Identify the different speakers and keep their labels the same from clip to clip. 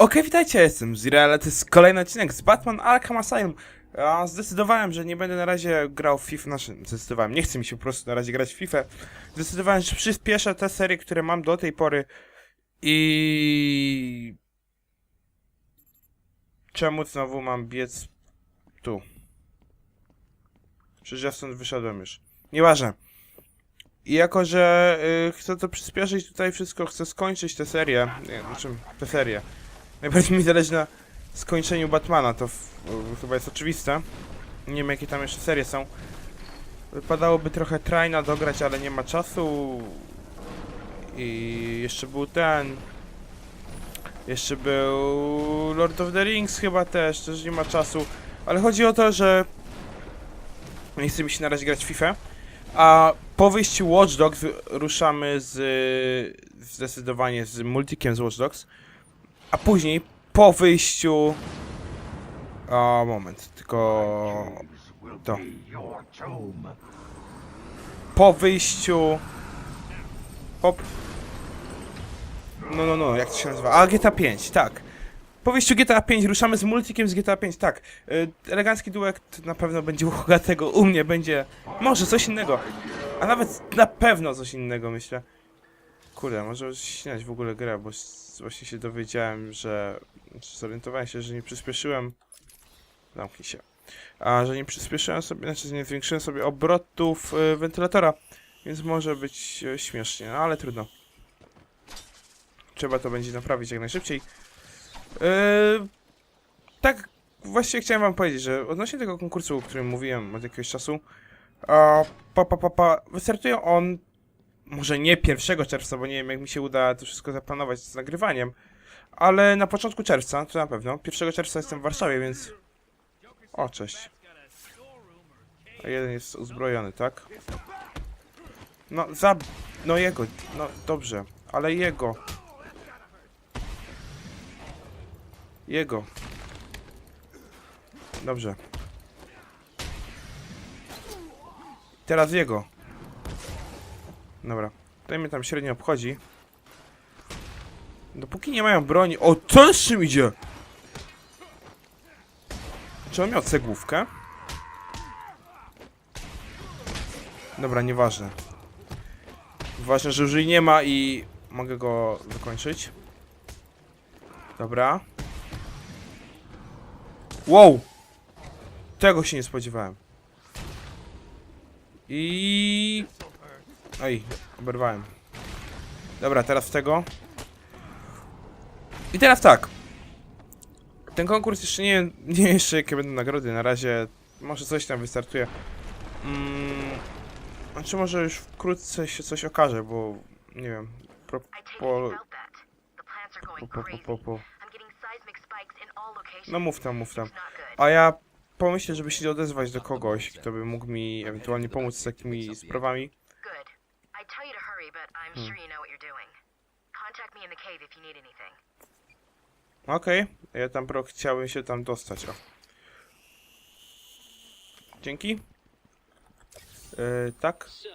Speaker 1: Okej, witajcie, jestem Zira, ale to jest kolejny odcinek z Batman Arkham Asylum. Ja zdecydowałem, że nie będę na razie grał w FIFA, znaczy zdecydowałem, nie chce mi się po prostu na razie grać w FIFA. Zdecydowałem, że przyspieszę te serie, które mam do tej pory i... Czemu znowu mam biec tu? Przecież ja stąd wyszedłem już. Nieważne. I jako, że y, chcę to przyspieszyć tutaj wszystko, chcę skończyć tę serię, nie, znaczy tę serię. Najbardziej mi zależy na skończeniu Batmana, to chyba jest oczywiste. Nie wiem jakie tam jeszcze serie są. Wypadałoby trochę Traina dograć, ale nie ma czasu. I jeszcze był ten... Jeszcze był Lord of the Rings chyba też, też nie ma czasu. Ale chodzi o to, że nie chce mi się na razie grać FIFA. A po wyjściu Watch Dogs ruszamy z zdecydowanie z multikiem z Watch Dogs. A później po wyjściu. O, moment, tylko. To. Po wyjściu. Hop. No, no, no, jak to się nazywa? A, GTA 5, tak. Po wyjściu GTA 5 ruszamy z multikiem z GTA 5, tak. Y, elegancki duet na pewno będzie u Hogatego, u mnie będzie może coś innego. A nawet na pewno coś innego, myślę. Kurde, może ścinać w ogóle grę, bo właśnie się dowiedziałem, że... Zorientowałem się, że nie przyspieszyłem... Zamknij się. A, że nie przyspieszyłem sobie, znaczy nie zwiększyłem sobie obrotów y, wentylatora. Więc może być y, śmiesznie, no ale trudno. Trzeba to będzie naprawić jak najszybciej. Yy, tak, właściwie chciałem wam powiedzieć, że odnośnie tego konkursu, o którym mówiłem od jakiegoś czasu, a, pa, pa, pa, pa, wystartuje on może nie 1 czerwca, bo nie wiem jak mi się uda to wszystko zaplanować z nagrywaniem, ale na początku czerwca, to na pewno. 1 czerwca jestem w Warszawie, więc... O, cześć. A jeden jest uzbrojony, tak? No, za... No jego, no dobrze, ale jego. Jego. Dobrze. Teraz jego. Dobra. To mnie tam średnio obchodzi. Dopóki nie mają broni... O, co z czym idzie? Czy on miał cegłówkę? Dobra, nieważne. Ważne, że już jej nie ma i mogę go wykończyć. Dobra. Wow! Tego się nie spodziewałem. I... Oj, oberwałem. Dobra, teraz tego. I teraz tak. Ten konkurs jeszcze nie wiem, nie wiem jeszcze jakie będą nagrody. Na razie może coś tam wystartuje. Mm, znaczy może już wkrótce się coś okaże, bo nie wiem. Pro, po, po, po, po, po. No mów tam, mów tam. A ja pomyślę, żeby się odezwać do kogoś, kto by mógł mi ewentualnie pomóc z takimi sprawami.
Speaker 2: Good. I tell you to hurry, but I'm
Speaker 1: Hmm.
Speaker 2: sure you know what you're doing. Contact me in the cave if you need anything.
Speaker 1: Okej, ja tam pro chciałem się tam dostać. O. Dzięki. Yy, tak.
Speaker 3: So,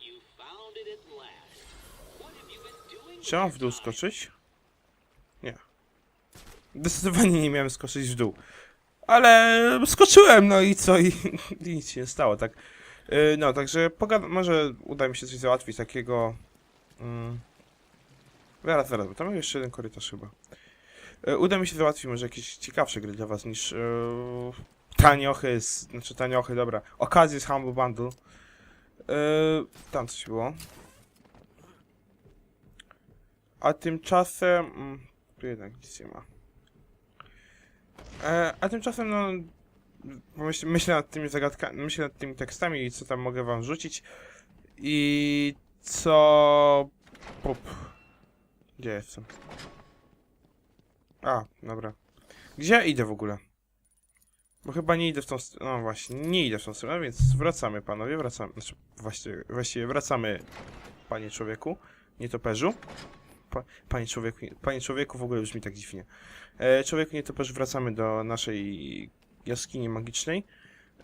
Speaker 3: you found it at last. What have you been doing?
Speaker 1: Czy mam w dół skoczyć? Nie. Zdecydowanie nie miałem skoczyć w dół. Ale skoczyłem, no i co? I, i nic się nie stało, tak? Yy, no, także pogad- może uda mi się coś załatwić takiego... Mm. Zaraz, zaraz, bo tam jest jeszcze jeden korytarz chyba. Yy, uda mi się załatwić może jakieś ciekawsze gry dla was niż... Yy, taniochy, z, znaczy taniochy, dobra. Okazje z Humble Bundle. Yy, tam coś było. A tymczasem... Mm, tu jednak nic nie ma. E, a tymczasem, no... Myśl, myślę nad tymi zagadkami, myślę nad tymi tekstami i co tam mogę wam rzucić. I co... Pup. Gdzie jestem? A, dobra. Gdzie ja idę w ogóle? Bo chyba nie idę w tą stronę. No właśnie, nie idę w tą stronę, więc wracamy panowie, wracamy. Znaczy, właściwie, właściwie wracamy, panie człowieku, nietoperzu. Pa, panie człowieku, panie człowieku w ogóle już mi tak dziwnie. E, człowieku nietoperzu, wracamy do naszej jaskini magicznej.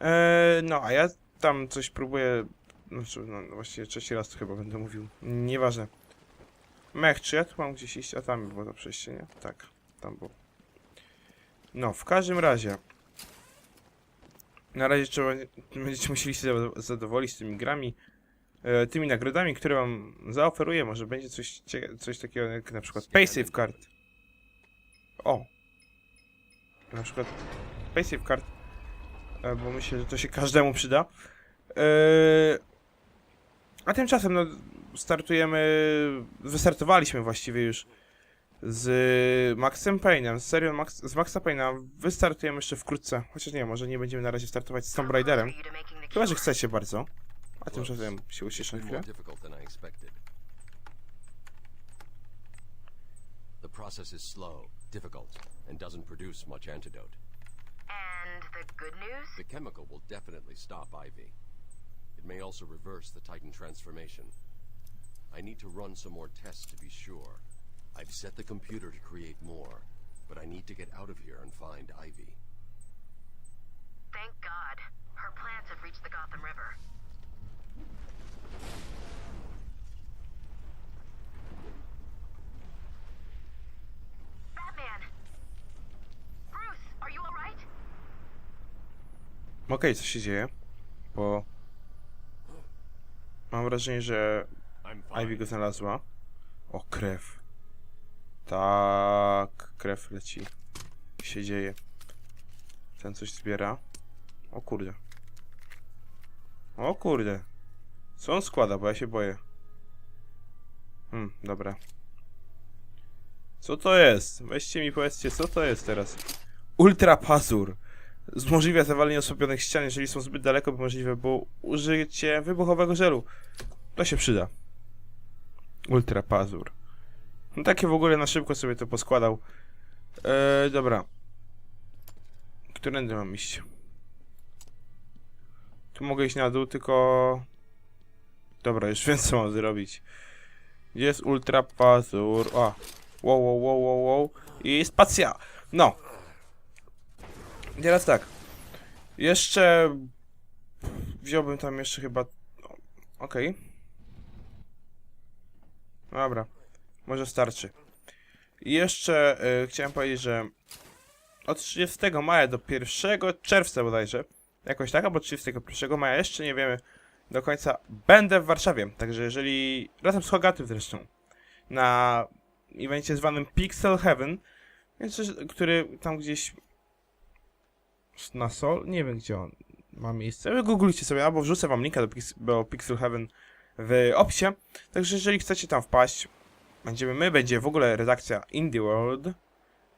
Speaker 1: E, no, a ja tam coś próbuję. Znaczy, no właściwie trzeci raz to chyba będę mówił. Nieważne. Mech, czy ja tu mam gdzieś iść? A tam było to przejście, nie? Tak, tam było. No, w każdym razie. Na razie trzeba, będziecie musieli się zado- zadowolić z tymi grami, e, tymi nagrodami, które wam zaoferuję. Może będzie coś, coś takiego jak na przykład PaySafe Card. O! Na przykład PaySafe Card, e, bo myślę, że to się każdemu przyda. E, a tymczasem, no, startujemy, wystartowaliśmy właściwie już z Maxem Payne'em, z serią Max, z Maxa Payne'a wystartujemy jeszcze wkrótce, chociaż nie, może nie będziemy na razie startować z Tomb Raiderem, chyba, że chcecie bardzo. A tymczasem się uciszę na chwilę.
Speaker 4: The process is slow, difficult, and doesn't produce much antidote.
Speaker 2: And the good news?
Speaker 4: The chemical will definitely stop Ivy. It may also reverse the Titan transformation. I need to run some more tests to be sure. I've set the computer to create more, but I need to get out of here and find Ivy.
Speaker 2: Thank God. Her plants have reached the Gotham River. Batman! Bruce, are you alright?
Speaker 1: Okej, co się dzieje? Bo mam wrażenie, że Ivy go znalazła. O, krew. Tak, krew leci. się dzieje. Ten coś zbiera. O kurde. O kurde. Co on składa, bo ja się boję. Hmm, dobra. Co to jest? Weźcie mi powiedzcie, co to jest teraz? Ultra Pazur. Umożliwia zawalenie osłabionych ścian, jeżeli są zbyt daleko, by możliwe było użycie wybuchowego żelu. To się przyda. Ultra Pazur. No takie w ogóle na szybko sobie to poskładał. Eee, dobra. Którędy mam iść? Tu mogę iść na dół, tylko... Dobra, już wiem co mam zrobić. Jest Ultra Pazur? O! Wow, wow, wow, wow, wow. I spacja! No! Teraz tak. Jeszcze... Wziąłbym tam jeszcze chyba... Okej. Dobra. Może starczy. I jeszcze y, chciałem powiedzieć, że od 30 maja do 1 czerwca bodajże, jakoś tak, albo 31 maja, jeszcze nie wiemy do końca, będę w Warszawie. Także jeżeli, razem z Hogatym zresztą, na evencie zwanym Pixel Heaven, więc, który tam gdzieś na Sol, nie wiem gdzie on ma miejsce, googlujcie sobie, albo wrzucę wam linka do, do Pixel Heaven w opisie. Także jeżeli chcecie tam wpaść, będziemy my, będzie w ogóle redakcja Indie World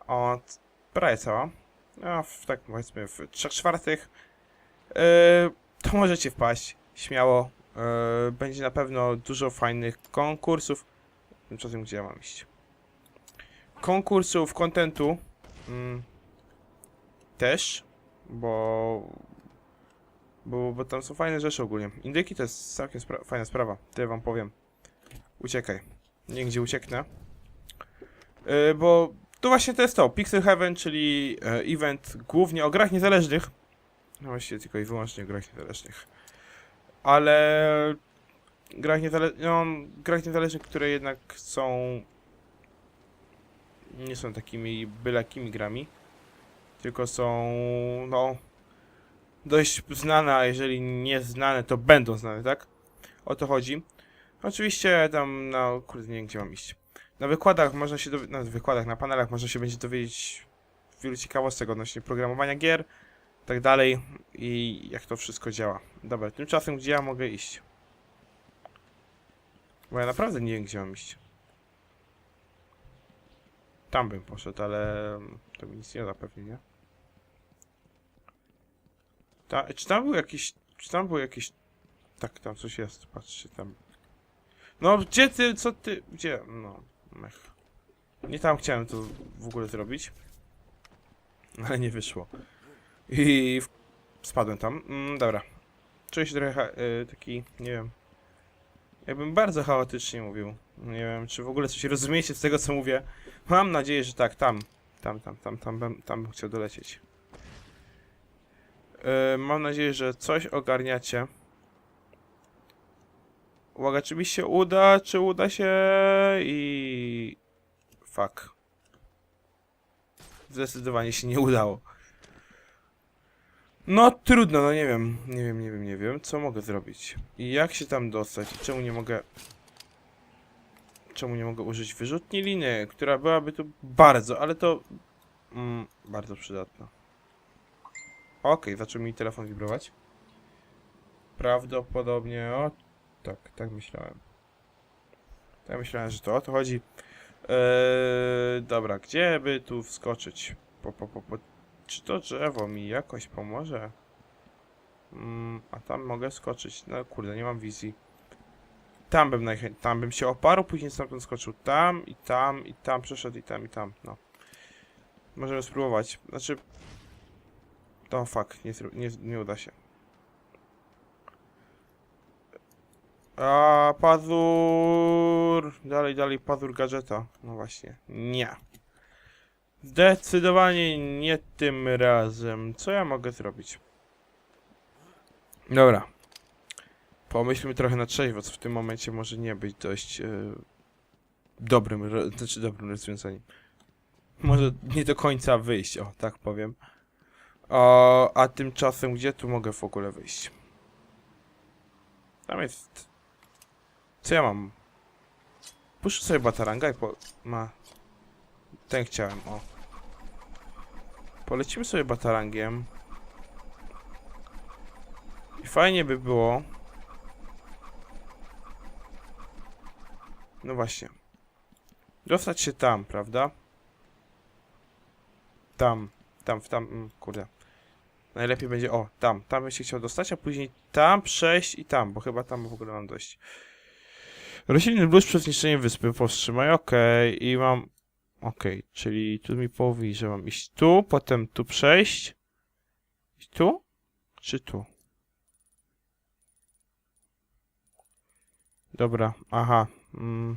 Speaker 1: od prawie cała, no w, tak powiedzmy w 3 czwartych, yy, to możecie wpaść, śmiało, yy, będzie na pewno dużo fajnych konkursów, tymczasem gdzie ja mam iść? Konkursów, kontentu, mm, też, bo, bo, bo tam są fajne rzeczy ogólnie. Indyki to jest całkiem spra fajna sprawa, tyle wam powiem. Uciekaj. Nigdzie ucieknę. Yy, bo to właśnie to jest to. Pixel Heaven, czyli e, event głównie o grach niezależnych. No właściwie tylko i wyłącznie o grach niezależnych. Ale grach, niezale no, grach niezależnych, które jednak są nie są takimi bylakimi grami. Tylko są no dość znane, a jeżeli nie znane, to będą znane, tak? O to chodzi. Oczywiście tam, no kurde, nie wiem gdzie mam iść. Na wykładach można się dowiedzieć, na wykładach, na panelach można się będzie dowiedzieć wielu ciekawostek odnośnie programowania gier, tak dalej i jak to wszystko działa. Dobra, tymczasem gdzie ja mogę iść? Bo ja naprawdę nie wiem gdzie mam iść. Tam bym poszedł, ale to mi nic nie da pewnie, nie? Ta, czy tam był jakiś, czy tam był jakiś, tak, tam coś jest, patrzcie, tam no, gdzie ty, co ty, gdzie, no, mech. Nie tam chciałem to w ogóle zrobić. Ale nie wyszło. I w... spadłem tam. Mm, dobra. Czuję się trochę cha- y, taki, nie wiem. Jakbym bardzo chaotycznie mówił. Nie wiem, czy w ogóle coś rozumiecie z tego, co mówię. Mam nadzieję, że tak, tam. Tam, tam, tam, tam, bym, tam bym chciał dolecieć. Y, mam nadzieję, że coś ogarniacie. Uwaga, czy mi się uda, czy uda się i... Fuck. zdecydowanie się nie udało. No trudno, no nie wiem, nie wiem, nie wiem, nie wiem, co mogę zrobić. I jak się tam dostać? I czemu nie mogę... Czemu nie mogę użyć wyrzutni liny, która byłaby tu bardzo, ale to... Mm, bardzo przydatna. Okej, zaczął mi telefon wibrować. Prawdopodobnie, o... Tak, tak myślałem. Tak myślałem, że to o to chodzi. Eee, dobra, gdzie by tu wskoczyć? Po, po, po, po. Czy to drzewo mi jakoś pomoże? Mm, a tam mogę skoczyć. No kurde, nie mam wizji. Tam bym najchętniej, tam bym się oparł, później stamtąd skoczył. Tam i tam i tam przeszedł i tam i tam, no. Możemy spróbować. Znaczy... To fuck, nie, nie, nie uda się. A pazur. Dalej, dalej, pazur gadżeta. No właśnie. Nie. Zdecydowanie nie tym razem. Co ja mogę zrobić? Dobra. Pomyślmy trochę na trzeźwo, co w tym momencie może nie być dość e, dobrym, znaczy dobrym rozwiązaniem. Może nie do końca wyjść, o, tak powiem. O, a tymczasem, gdzie tu mogę w ogóle wyjść? Tam jest co ja mam? Puszczę sobie bataranga i po... ma... Ten chciałem, o. Polecimy sobie batarangiem. I fajnie by było... No właśnie. Dostać się tam, prawda? Tam. Tam, w tam... mm, Kurde. Najlepiej będzie... O, tam. Tam bym się chciał dostać, a później tam przejść i tam, bo chyba tam w ogóle mam dość. Rośliny blues przez zniszczenie wyspy powstrzymaj, okej, i mam... Okej, czyli tu mi mówi, że mam iść tu, potem tu przejść. I tu? Czy tu? Dobra, aha. Mm.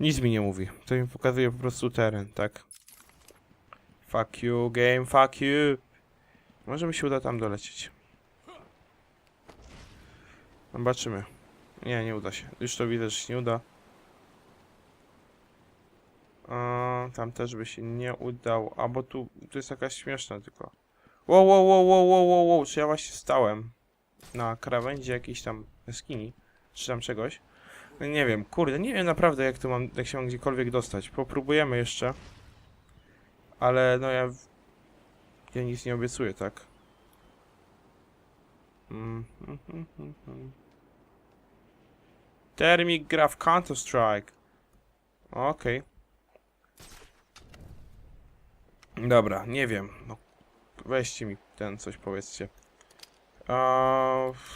Speaker 1: Nic mi nie mówi. To mi pokazuje po prostu teren, tak? Fuck you, game, fuck you. Może mi się uda tam dolecieć. Zobaczymy. Nie, nie uda się. Już to widzę, że się nie uda. A, tam też by się nie udał. A bo tu, tu jest jakaś śmieszna tylko. Wow, wow, wow, wow, wow, wow, wow. Czy ja właśnie stałem na krawędzi jakiejś tam jaskini? Czy tam czegoś? Nie wiem, kurde, nie wiem naprawdę jak tu mam, jak się mam gdziekolwiek dostać. Popróbujemy jeszcze. Ale no ja... Ja nic nie obiecuję, tak? Mm, mm, mm, mm, mm. Thermic Graph Counter-Strike. Okej. Dobra, nie wiem. No, weźcie mi ten coś, powiedzcie.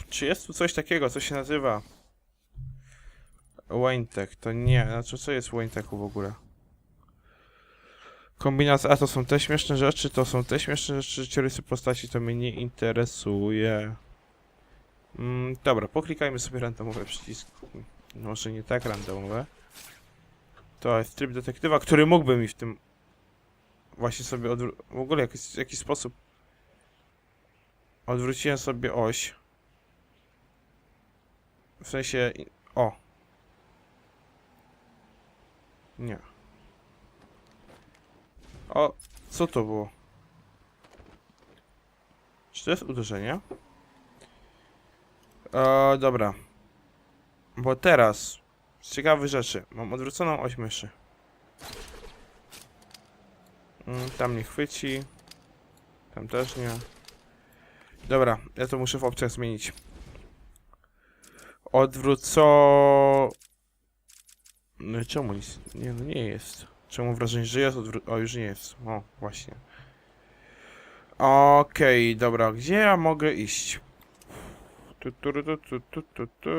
Speaker 1: Czy jest tu coś takiego, co się nazywa Wayntech? To nie, znaczy co jest w Waytechu w ogóle? Kombinacja, a to są te śmieszne rzeczy, to są te śmieszne rzeczy, życiorysy postaci, to mnie nie interesuje. Mm, dobra, poklikajmy sobie randomowe przyciski. Może nie tak randomowe. To jest tryb detektywa, który mógłby mi w tym właśnie sobie odwró- w ogóle jakiś, w jakiś sposób odwróciłem sobie oś. W sensie... O! Nie. O! Co to było? Czy to jest uderzenie? E, dobra. Bo teraz, z ciekawych rzeczy, mam odwróconą oś myszy. Mm, tam nie chwyci. Tam też nie. Dobra, ja to muszę w opcjach zmienić. Odwróco... No czemu nic? Nie, no nie jest. Czemu wrażenie, że jest. O, już nie jest. O, właśnie. Okej, dobra, gdzie ja mogę iść? Tu, tu, tu, tu, tu, tu, tu, tu.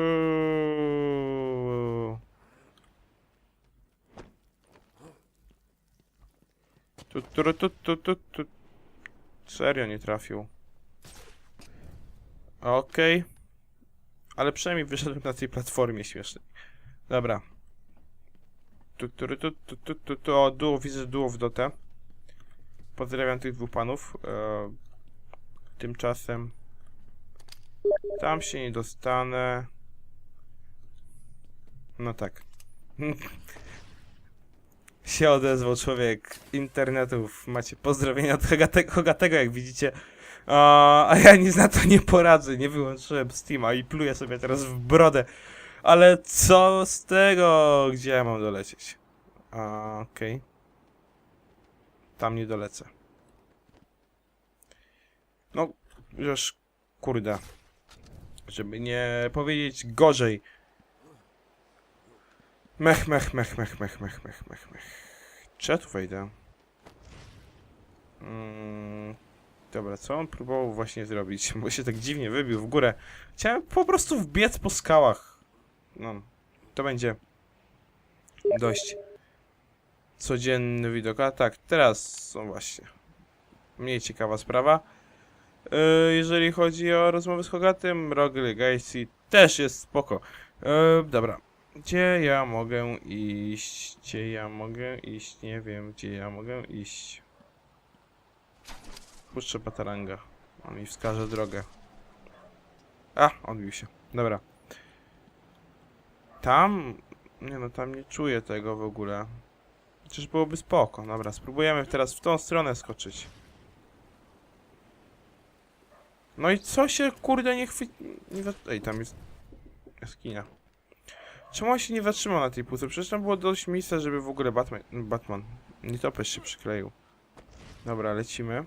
Speaker 1: Tu, tu, tu, tu, tu. Serio nie trafił. Okej. Ale przynajmniej wyszedłem na tej platformie śmiesznej. Dobra. Tu, tu, tu, tu, tu, tu, tu. O, duo, widzę duo w dotę. Pozdrawiam tych dwóch panów. E, tymczasem... Tam się nie dostanę. No tak. się odezwał człowiek internetów. Macie pozdrowienia od Hogatego, jak widzicie. A, a ja nic na to nie poradzę, nie wyłączyłem Steama i pluję sobie teraz w brodę. Ale co z tego? Gdzie ja mam dolecieć? Okej. Tam nie dolecę. No, już kurde. Żeby nie powiedzieć gorzej. Mech, mech, mech, mech, mech, mech, mech, mech, mech. Czy ja tu wejdę? Mm, dobra, co on próbował właśnie zrobić? Bo się tak dziwnie wybił w górę. Chciałem po prostu wbiec po skałach. No, to będzie dość codzienny widok. A tak, teraz są właśnie mniej ciekawa sprawa. Yy, jeżeli chodzi o rozmowy z Hogatym, Rogly Gacy też jest spoko. Yy, dobra. Gdzie ja mogę iść? Gdzie ja mogę iść? Nie wiem, gdzie ja mogę iść. Puszczę Pataranga. On mi wskaże drogę. A, odbił się. Dobra. Tam... Nie no, tam nie czuję tego w ogóle. Chociaż byłoby spoko. Dobra, spróbujemy teraz w tą stronę skoczyć. No i co się kurde nie chwyci... Ej, tam jest jaskinia. Czemu on się nie zatrzymał na tej półce? Przecież tam było dość miejsca, żeby w ogóle Batman... Batman... Nietoperz się przykleił. Dobra, lecimy.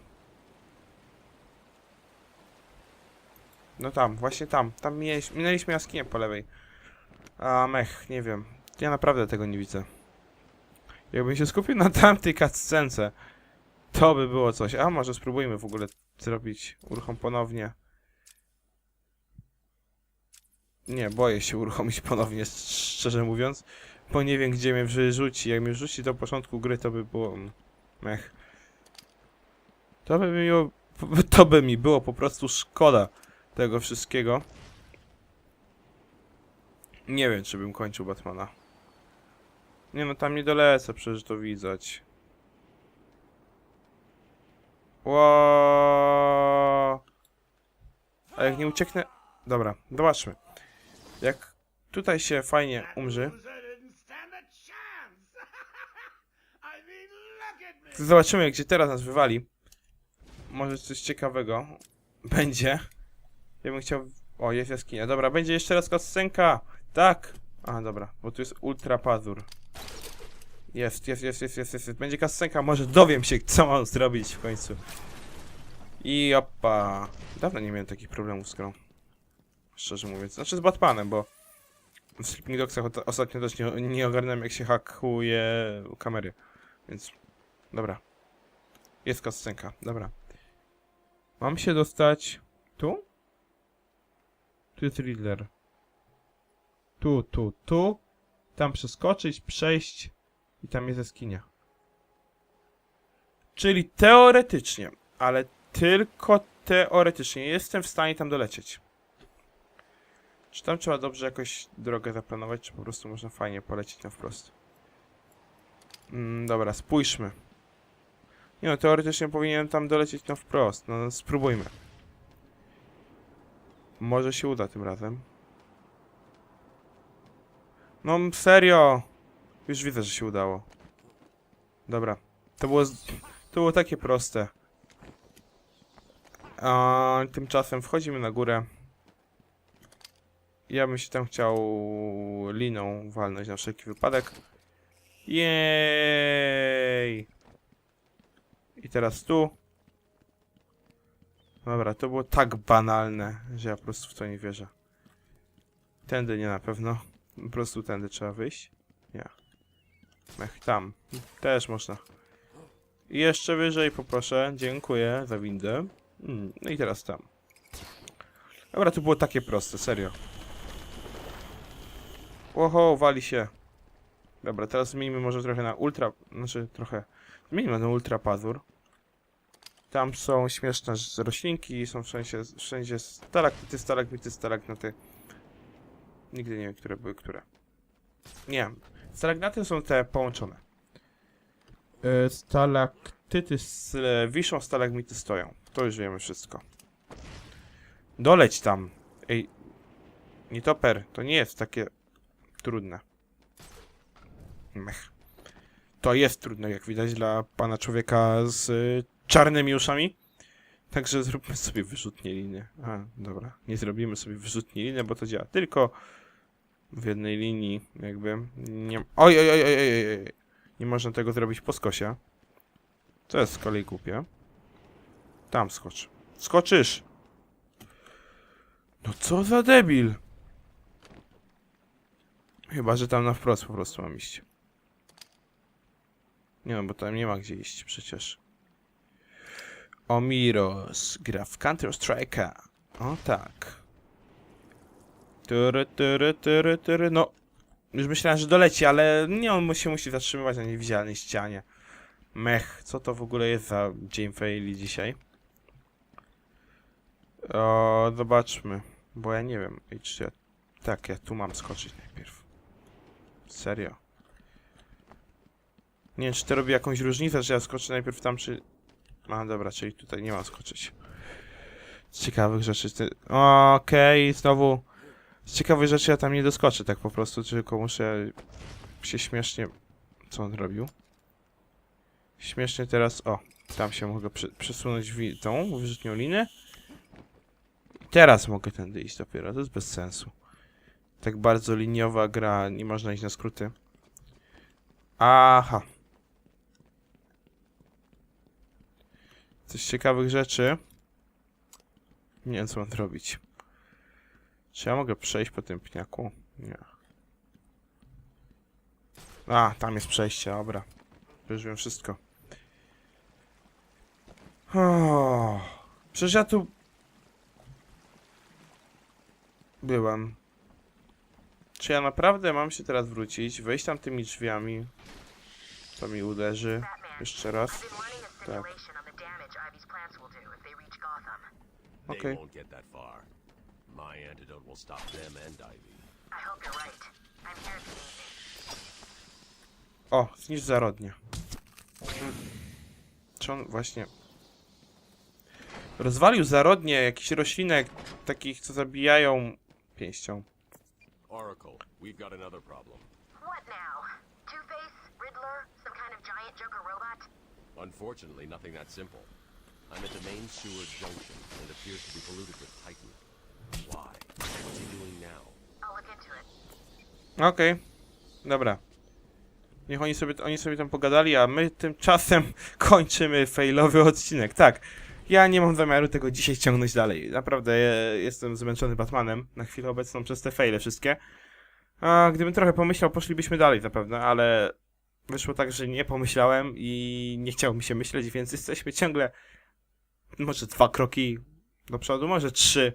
Speaker 1: No tam, właśnie tam. Tam minęliśmy, minęliśmy jaskinię po lewej. A mech, nie wiem. Ja naprawdę tego nie widzę. Jakbym się skupił na tamtej cutscence, to by było coś. A może spróbujmy w ogóle zrobić uruchom ponownie. Nie, boję się uruchomić ponownie, szczerze mówiąc. Bo nie wiem, gdzie mnie wyrzuci. Jak mnie wrzuci do początku gry, to by było... mm, Mech. To by mi, było- to by mi było po prostu szkoda tego wszystkiego. Nie wiem, czy bym kończył Batmana. Nie no, tam nie dolecę, przecież to widać. Ło. A jak nie ucieknę... Dobra, zobaczmy. Jak tutaj się fajnie umrzy, zobaczymy, gdzie teraz nas wywali. Może coś ciekawego będzie. Ja bym chciał... O, jest jaskinia. Dobra, będzie jeszcze raz koscenka. Tak. A, dobra, bo tu jest ultra pazur. Jest, jest, jest, jest, jest, jest. Będzie kascenka, może dowiem się, co mam zrobić w końcu. I opa. Dawno nie miałem takich problemów z grą. Szczerze mówiąc. Znaczy z Batmanem, bo w Sleeping Dogsach ostatnio też nie, nie jak się hakuje kamery. Więc, dobra. Jest kascenka, dobra. Mam się dostać tu? Tu jest Riddler. Tu, tu, tu. Tam przeskoczyć, przejść i tam jest jaskinia. Czyli teoretycznie, ale tylko teoretycznie jestem w stanie tam dolecieć. Czy tam trzeba dobrze jakoś drogę zaplanować, czy po prostu można fajnie polecieć na wprost? Mm, dobra, spójrzmy. Nie no, teoretycznie powinienem tam dolecieć na wprost. No, spróbujmy. Może się uda tym razem. No serio! Już widzę, że się udało. Dobra. To było, to było takie proste. A tymczasem wchodzimy na górę. Ja bym się tam chciał liną walnąć na wszelki wypadek. Jej! I teraz tu. Dobra, to było tak banalne, że ja po prostu w to nie wierzę. Tędy nie na pewno. Po prostu tędy trzeba wyjść. Nie. Ech, tam. Też można. I jeszcze wyżej poproszę. Dziękuję za windę. Mm, no i teraz tam. Dobra, to było takie proste, serio. Oho, wali się. Dobra, teraz zmienimy może trochę na ultra... Znaczy, trochę... Zmienimy na ultra pazur. Tam są śmieszne roślinki, są wszędzie, wszędzie stalaktyty, stalagmity, stalagnaty. Nigdy nie wiem, które były które. Nie, stalagnaty są te połączone. E, Stalaktyty s- e, wiszą, stalagmity stoją. To już wiemy wszystko. Doleć tam. Ej, nietoper, to nie jest takie trudne. Mech. to jest trudne, jak widać, dla pana człowieka z y, czarnymi uszami. Także zróbmy sobie wyrzutnie liny. A, dobra. Nie zrobimy sobie wyrzutnie liny, bo to działa tylko w jednej linii, jakby. Nie... Oj, oj, oj, oj, oj. Nie można tego zrobić po skosie. To jest z kolei głupie. Tam skocz. Skoczysz! No co za debil! Chyba, że tam na wprost po prostu mam iść. Nie no, bo tam nie ma gdzie iść przecież. Omiros gra w Counter Strike'a. O tak. Tury, tury, tury, tury. No, już myślałem, że doleci, ale nie, on się musi zatrzymywać na niewidzialnej ścianie. Mech, co to w ogóle jest za dzień faili dzisiaj? O, zobaczmy. Bo ja nie wiem. Ej, czy ja... Tak, ja tu mam skoczyć najpierw. Serio. Nie wiem, czy to robi jakąś różnicę, że ja skoczę najpierw tam, czy... A, dobra, czyli tutaj nie mam skoczyć. Ciekawych rzeczy... Okej, znowu... Z ciekawych rzeczy ja tam nie doskoczę tak po prostu, tylko muszę się śmiesznie... Co on robił? Śmiesznie teraz... O, tam się mogę przesunąć wi- tą wyrzutnią linę. Teraz mogę tędy iść dopiero, to jest bez sensu. Tak bardzo liniowa gra, nie można iść na skróty. Aha. Coś ciekawych rzeczy. Nie wiem, co mam zrobić. Czy ja mogę przejść po tym pniaku? Nie. A, tam jest przejście, dobra. Już wiem wszystko. O, przecież ja tu... Byłem. Czy ja naprawdę mam się teraz wrócić, wejść tam tymi drzwiami? To mi uderzy. Jeszcze raz. Tak.
Speaker 2: They
Speaker 1: Okay.
Speaker 4: My antidote will stop them and Ivy.
Speaker 2: I hope you're right. I'm here if you need me.
Speaker 1: O, zniszcz zarodnie. Czy on właśnie... Rozwalił zarodnie jakichś roślinek, takich co zabijają pięścią.
Speaker 4: Oracle, we've got another problem.
Speaker 2: What now? Two-Face? Riddler? Some kind of giant Joker robot?
Speaker 4: Unfortunately, nothing that simple. I'm at the main sewer junction and it appears to be polluted with Titan.
Speaker 1: Okej. Dobra. Niech oni sobie, oni sobie tam pogadali, a my tymczasem kończymy failowy odcinek. Tak. Ja nie mam zamiaru tego dzisiaj ciągnąć dalej. Naprawdę jestem zmęczony Batmanem na chwilę obecną przez te faile wszystkie. A gdybym trochę pomyślał, poszlibyśmy dalej zapewne, ale wyszło tak, że nie pomyślałem i nie chciało mi się myśleć, więc jesteśmy ciągle może dwa kroki do przodu, może trzy.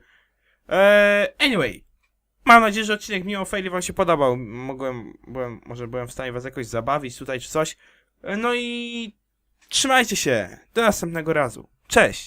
Speaker 1: Eee, anyway, Mam nadzieję, że odcinek mimo faili wam się podobał. Mogłem, byłem, może byłem w stanie was jakoś zabawić tutaj czy coś. No i trzymajcie się. Do następnego razu. Cześć!